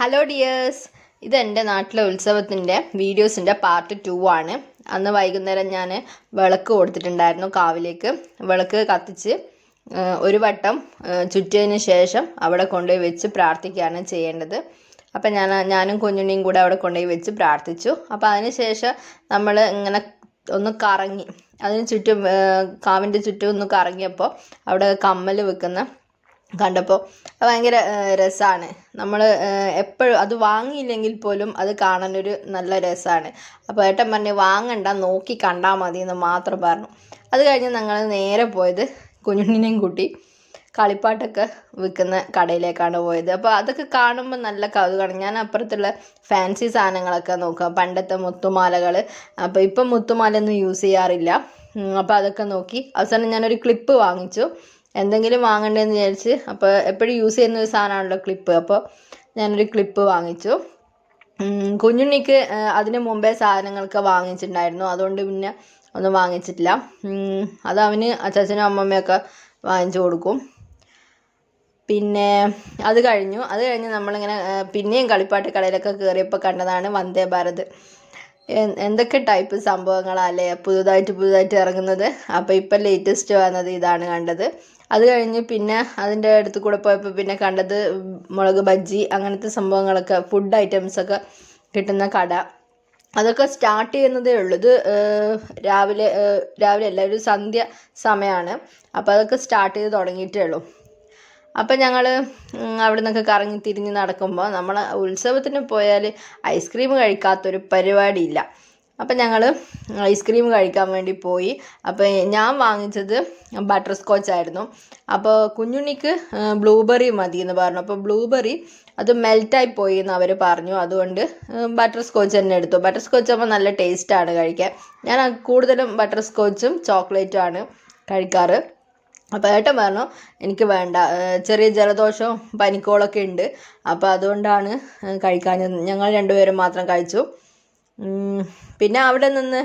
Hello dears ഇത് എന്റെ നാട്ടിലെ ഉത്സവത്തിന്റെ വീഡിയോസിന്റെ പാർട്ട് ടു ആണ്. അന്ന് വൈകുന്നേരം ഞാൻ വിളക്ക് കൊടുത്തിട്ടുണ്ടായിരുന്നു കാവിലേക്ക്. വിളക്ക് കത്തിച്ച് ഒരു വട്ടം ചുറ്റിയതിന് ശേഷം അവിടെ കൊണ്ടുപോയി വെച്ച് പ്രാർത്ഥിക്കുകയാണ് ചെയ്യേണ്ടത്. അപ്പം ഞാൻ ഞാനും കുഞ്ഞുണ്ണിയും കൂടെ അവിടെ കൊണ്ടുപോയി വെച്ച് പ്രാർത്ഥിച്ചു. അപ്പോൾ അതിന് ശേഷം നമ്മൾ ഇങ്ങനെ ഒന്ന് കറങ്ങി. അതിന് ചുറ്റും കാവിന്റെ ചുറ്റും ഒന്ന് കറങ്ങിയപ്പോൾ അവിടെ കമ്മൽ വെക്കുന്ന കണ്ടപ്പോൾ ഭയങ്കര രസമാണ് നമ്മൾ എപ്പോഴും അത് വാങ്ങിയില്ലെങ്കിൽ പോലും അത് കാണാനൊരു നല്ല രസമാണ് അപ്പോൾ ഏട്ടൻ പറഞ്ഞു വാങ്ങണ്ട നോക്കി കണ്ടാൽ മതി എന്ന് മാത്രം പറഞ്ഞു. അത് കഴിഞ്ഞ് ഞങ്ങൾ നേരെ പോയത് കുഞ്ഞുണ്ണിനെയും കൂട്ടി കളിപ്പാട്ടൊക്കെ വിൽക്കുന്ന കടയിലേക്കാണ് പോയത്. അപ്പോൾ അതൊക്കെ കാണുമ്പോൾ നല്ല കൗതുകമാണ് ഞാൻ അപ്പുറത്തുള്ള ഫാൻസി സാധനങ്ങളൊക്കെ നോക്കുക പണ്ടത്തെ മുത്തുമാലകൾ. അപ്പോൾ ഇപ്പം മുത്തുമാലയൊന്നും യൂസ് ചെയ്യാറില്ല. അപ്പോൾ അതൊക്കെ നോക്കി. അവസാനം ഞാനൊരു ക്ലിപ്പ് വാങ്ങിച്ചു. എന്തെങ്കിലും വാങ്ങണ്ടേന്ന് വിചാരിച്ച് അപ്പോൾ എപ്പോഴും യൂസ് ചെയ്യുന്ന ഒരു സാധനമാണല്ലോ ക്ലിപ്പ് അപ്പോൾ ഞാനൊരു ക്ലിപ്പ് വാങ്ങിച്ചു. കുഞ്ഞുണ്ണിക്ക് അതിന് മുമ്പേ സാധനങ്ങളൊക്കെ വാങ്ങിച്ചിട്ടുണ്ടായിരുന്നു. അതുകൊണ്ട് പിന്നെ ഒന്നും വാങ്ങിച്ചിട്ടില്ല. അത് അവന് അച്ചാച്ചനും അമ്മമ്മയൊക്കെ വാങ്ങിച്ചു കൊടുക്കും. പിന്നെ അത് കഴിഞ്ഞു. അത് കഴിഞ്ഞ് നമ്മളിങ്ങനെ പിന്നെയും കളിപ്പാട്ട് കടയിലൊക്കെ കയറിയപ്പോൾ കണ്ടതാണ് വന്ദേ ഭാരത്. എന്തൊക്കെ ടൈപ്പ് സംഭവങ്ങളല്ലേ പുതുതായിട്ട് പുതുതായിട്ട് ഇറങ്ങുന്നത്? അപ്പോൾ ഇപ്പം ലേറ്റസ്റ്റ് വന്നത് ഇതാണ് കണ്ടത്. അത് കഴിഞ്ഞ് പിന്നെ അതിന്റെ അടുത്ത് കൂടെ പോയപ്പോൾ പിന്നെ കണ്ടത് മുളക് ബജ്ജി അങ്ങനത്തെ സംഭവങ്ങളൊക്കെ ഫുഡ് ഐറ്റംസൊക്കെ കിട്ടുന്ന കട. അതൊക്കെ സ്റ്റാർട്ട് ചെയ്യുന്നതേ ഉള്ളൂ. ഇത് രാവിലെ രാവിലെ അല്ല ഒരു സന്ധ്യ സമയമാണ് അപ്പോൾ അതൊക്കെ സ്റ്റാർട്ട് ചെയ്ത് തുടങ്ങിയിട്ടേ ഉള്ളൂ. അപ്പം ഞങ്ങൾ അവിടെ നിന്നൊക്കെ കറങ്ങി തിരിഞ്ഞ് നടക്കുമ്പോൾ നമ്മൾ ഉത്സവത്തിന് പോയാൽ ഐസ്ക്രീം കഴിക്കാത്തൊരു പരിപാടിയില്ല. അപ്പം ഞങ്ങൾ ഐസ്ക്രീം കഴിക്കാൻ വേണ്ടി പോയി. അപ്പോൾ ഞാൻ വാങ്ങിച്ചത് ബട്ടർ സ്കോച്ച് ആയിരുന്നു. അപ്പോൾ കുഞ്ഞുണ്ണിക്ക് ബ്ലൂബെറി മതി എന്ന് പറഞ്ഞു. അപ്പോൾ ബ്ലൂബെറി അത് മെൽറ്റായി പോയി എന്ന് അവർ പറഞ്ഞു. അതുകൊണ്ട് ബട്ടർ സ്കോച്ച് തന്നെ എടുത്തു. ബട്ടർ സ്കോച്ച് ആകുമ്പോൾ നല്ല ടേസ്റ്റാണ് കഴിക്കാൻ. ഞാൻ കൂടുതലും ബട്ടർ സ്കോച്ചും ചോക്ലേറ്റും ആണ് കഴിക്കാറ്. അപ്പോൾ ഏട്ടൻ പറഞ്ഞു എനിക്ക് വേണ്ട. ചെറിയ ജലദോഷവും പനിക്കോളൊക്കെ ഉണ്ട്. അപ്പോൾ അതുകൊണ്ടാണ് കഴിക്കാൻ ഞങ്ങൾ രണ്ടുപേരും മാത്രം കഴിച്ചു. പിന്നെ അവിടെ നിന്ന്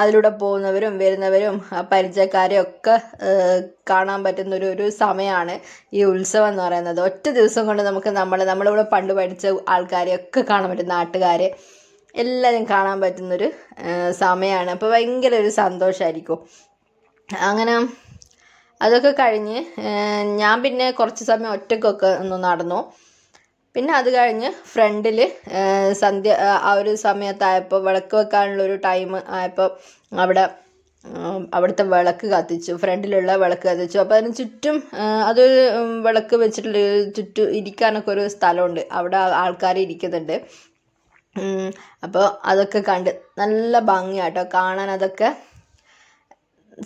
അതിലൂടെ പോകുന്നവരും വരുന്നവരും പരിചയക്കാരെയും ഒക്കെ കാണാൻ പറ്റുന്ന ഒരു ഒരു സമയമാണ് ഈ ഉത്സവം എന്ന് പറയുന്നത്. ഒറ്റ ദിവസം കൊണ്ട് നമുക്ക് നമ്മൾ നമ്മളിവിടെ പണ്ട് പഠിച്ച ആൾക്കാരെയൊക്കെ കാണാൻ പറ്റും നാട്ടുകാരെ. എല്ലാവരും കാണാൻ പറ്റുന്നൊരു സമയമാണ് അപ്പോൾ ഭയങ്കര ഒരു സന്തോഷമായിരിക്കും അങ്ങനെ അതൊക്കെ കഴിഞ്ഞ് ഞാൻ പിന്നെ കുറച്ച് സമയം ഒറ്റക്കൊക്കെ ഒന്ന് നടന്നു. പിന്നെ അത് കഴിഞ്ഞ് ഫ്രണ്ടിൽ സന്ധ്യ ആ, ഒരു സമയത്തായപ്പോൾ വിളക്ക് വെക്കാനുള്ള ഒരു ടൈം ആയപ്പോൾ അവിടെ അവിടുത്തെ വിളക്ക് കത്തിച്ചു. ഫ്രണ്ടിലുള്ള വിളക്ക് കത്തിച്ചു. അപ്പോൾ അതിന് ചുറ്റും അതൊരു വിളക്ക് വെച്ചിട്ടുള്ള ചുറ്റും ഇരിക്കാനൊക്കെ ഒരു സ്ഥലമുണ്ട്. അവിടെ ആൾക്കാർ ഇരിക്കുന്നുണ്ട്. അപ്പോൾ അതൊക്കെ കണ്ട് നല്ല ഭംഗിയാട്ടോ. കാണാൻ അതൊക്കെ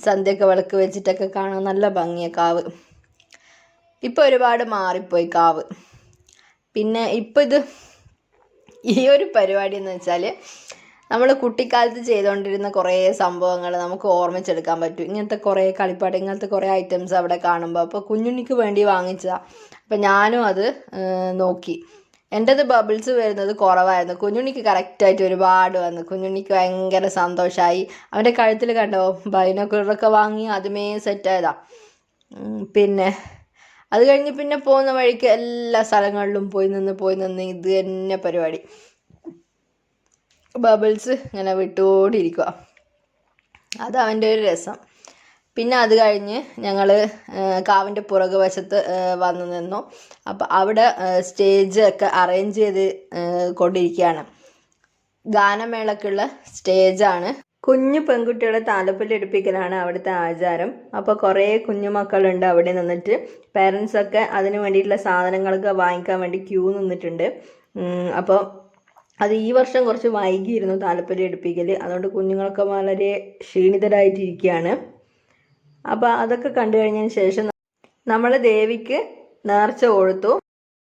സന്ധ്യയൊക്കെ വിളക്ക് വെച്ചിട്ടൊക്കെ കാണാൻ നല്ല ഭംഗിയാണ് കാവ്. ഇപ്പോൾ ഒരുപാട് മാറിപ്പോയി കാവ്. പിന്നെ ഇപ്പോൾ ഇത് ഈ ഒരു പരിപാടി എന്ന് വെച്ചാൽ നമ്മൾ കുട്ടിക്കാലത്ത് ചെയ്തുകൊണ്ടിരുന്ന കുറേ സംഭവങ്ങൾ നമുക്ക് ഓർമ്മിച്ചെടുക്കാൻ പറ്റും. ഇങ്ങനത്തെ കുറേ കളിപ്പാട്ട് ഇങ്ങനത്തെ കുറേ ഐറ്റംസ് അവിടെ കാണുമ്പോൾ അപ്പോൾ കുഞ്ഞുണ്ണിക്ക് വേണ്ടി വാങ്ങിച്ചതാണ് അപ്പം ഞാനും അത് നോക്കി. എന്റെത് ബബിൾസ് വരുന്നത് കുറവായിരുന്നു. കുഞ്ഞുണ്ണിക്ക് കറക്റ്റായിട്ട് ഒരുപാട് വന്നു. കുഞ്ഞുണ്ണിക്ക് ഭയങ്കര സന്തോഷമായി അവന്റെ കഴുത്തിൽ കണ്ടോ? ബൈനോക്കുളറൊക്കെ വാങ്ങി അതുമേ സെറ്റായതാ പിന്നെ അത് കഴിഞ്ഞ് പിന്നെ പോകുന്ന വഴിക്ക് എല്ലാ സ്ഥലങ്ങളിലും പോയി നിന്ന് പോയി നിന്ന് ഇത് തന്നെ പരിപാടി. ബബിൾസ് ഇങ്ങനെ വിട്ടുകൊണ്ടിരിക്കുക അത് ഒരു രസം. പിന്നെ അത് കഴിഞ്ഞ് ഞങ്ങൾ കാവിന്റെ പുറകു വശത്ത് വന്നു നിന്നു. അപ്പോൾ അവിടെ സ്റ്റേജ് ഒക്കെ അറേഞ്ച് ചെയ്ത് കൊണ്ടിരിക്കുകയാണ്. ഗാനമേളക്കുള്ള സ്റ്റേജാണ് കുഞ്ഞു പെൺകുട്ടികളെ താലപ്പൊലിയെടുപ്പിക്കലാണ് അവിടുത്തെ ആചാരം. അപ്പോൾ കുറേ കുഞ്ഞുമക്കളുണ്ട് അവിടെ നിന്നിട്ട്. പേരൻസൊക്കെ അതിന് വേണ്ടിയിട്ടുള്ള സാധനങ്ങളൊക്കെ വാങ്ങിക്കാൻ വേണ്ടി ക്യൂ നിന്നിട്ടുണ്ട്. അപ്പോൾ അത് ഈ വർഷം കുറച്ച് വൈകിയിരുന്നു താലപ്പൊലി എടുപ്പിക്കൽ അതുകൊണ്ട് കുഞ്ഞുങ്ങളൊക്കെ വളരെ ക്ഷീണിതരായിട്ടിരിക്കുകയാണ്. അപ്പോൾ അതൊക്കെ കണ്ടു കഴിഞ്ഞതിന് ശേഷം നമ്മൾ ദേവിക്ക് നേർച്ച കൊടുത്തു